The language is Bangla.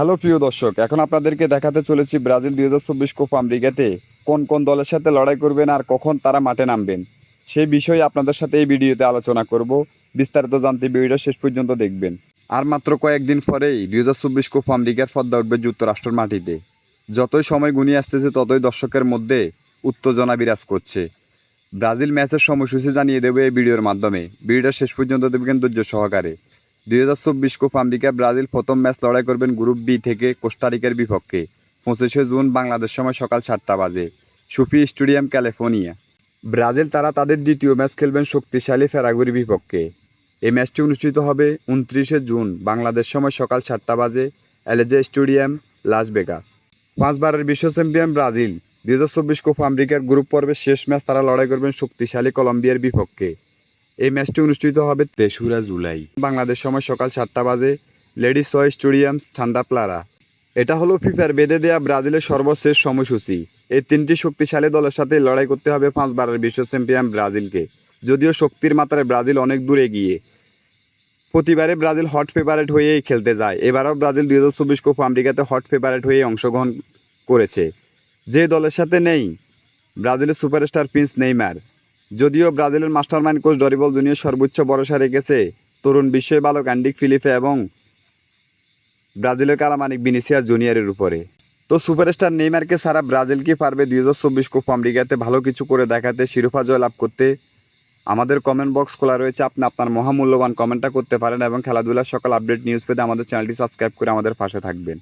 হ্যালো, প্রিয় দর্শক, এখন আপনাদেরকে দেখাতে চলেছি ব্রাজিল দুই হাজার চব্বিশ কোপা আমেরিকাতে কোন কোন দলের সাথে লড়াই করবেন আর কখন তারা মাঠে নামবেন। সেই বিষয়ে আপনাদের সাথে এই ভিডিওতে আলোচনা করব। বিস্তারিত জানতে ভিডিওটা শেষ পর্যন্ত দেখবেন। আর মাত্র কয়েকদিন পরেই দুই হাজার চব্বিশ কোপা আমেরিকার পদ্মা উঠবে যুক্তরাষ্ট্রের মাটিতে। যতই সময় গুনিয়ে আসতেছে, ততই দর্শকের মধ্যে উত্তেজনা বিরাজ করছে। ব্রাজিল ম্যাচের সময়সূচি জানিয়ে দেবে এই ভিডিওর মাধ্যমে। ভিডিওটা শেষ পর্যন্ত দেখবেন ধৈর্য সহকারে। দুই হাজার চব্বিশ কোপা আমেরিকা ব্রাজিল প্রথম ম্যাচ লড়াই করবেন গ্রুপ বি থেকে কোস্টারিকার বিপক্ষে। পঁচিশে জুন বাংলাদেশ সময় সকাল সাতটা বাজে। সুফি স্টেডিয়াম, ক্যালিফোর্নিয়া। ব্রাজিল তারা তাদের দ্বিতীয় ম্যাচ খেলবেন শক্তিশালী ফেরাগুড়ির বিপক্ষে। এই ম্যাচটি অনুষ্ঠিত হবে উনত্রিশে জুন বাংলাদেশ সময় সকাল সাতটা বাজে অ্যালেজে স্টেডিয়াম, লাস ভেগাস। পাঁচবারের বিশ্ব চ্যাম্পিয়ন ব্রাজিল। দুই হাজার চব্বিশ কোপ আমেরিকার গ্রুপ পর্বের শেষ ম্যাচ তারা লড়াই করবেন শক্তিশালী কলম্বিয়ার বিপক্ষে। এই ম্যাচটি অনুষ্ঠিত হবে তেসরা জুলাই। বাংলাদেশ সময় সকাল সাতটা বাজে। লেডি সয় স্টেডিয়ামস ঠান্ডা প্লারা এটা হলো ফিফার বেঁধে দেয়া ব্রাজিলের সর্বশেষ সময়সূচি। এই তিনটি শক্তিশালী দলের সাথে লড়াই করতে হবে পাঁচবারের বিশ্ব চ্যাম্পিয়ন ব্রাজিলকে। যদিও শক্তির মাত্রায় ব্রাজিল অনেক দূরে গিয়ে প্রতিবারে ব্রাজিল হট ফেভারেট হয়েই খেলতে যায়। এবারও ব্রাজিল দুই হাজার চব্বিশ কোপা আমেরিকাতে হট ফেভারেট হয়ে অংশগ্রহণ করেছে। যে দলের সাথে নেই, ব্রাজিলের সুপারস্টার প্রিন্স নেইমার। যদিও ব্রাজিলের মাস্টারমাইন্ড কোচ ডরিবল দুনিয়ার সর্বোচ্চ ভরসা রেখেছে, তরুণ বিশ্বের বালক অ্যান্ডিক ফিলিপে এবং ব্রাজিলের কালামানিক বিনিসিয়া জুনিয়রের উপরে। তো সুপারস্টার নেইমারকে সারা ব্রাজিল কি পারবে দুই হাজার চব্বিশ কোপা আমেরিকাতে ভালো কিছু করে দেখাতে, শিরোপা জয় লাভ করতে? আমাদের কমেন্ট বক্স খোলা রয়েছে, আপনি আপনার মহামূল্যবান কমেন্টটা করতে পারেন এবং খেলাধুলার সকল আপডেট নিউজ পেতে আমাদের চ্যানেলটি সাবস্ক্রাইব করে আমাদের পাশে থাকবেন।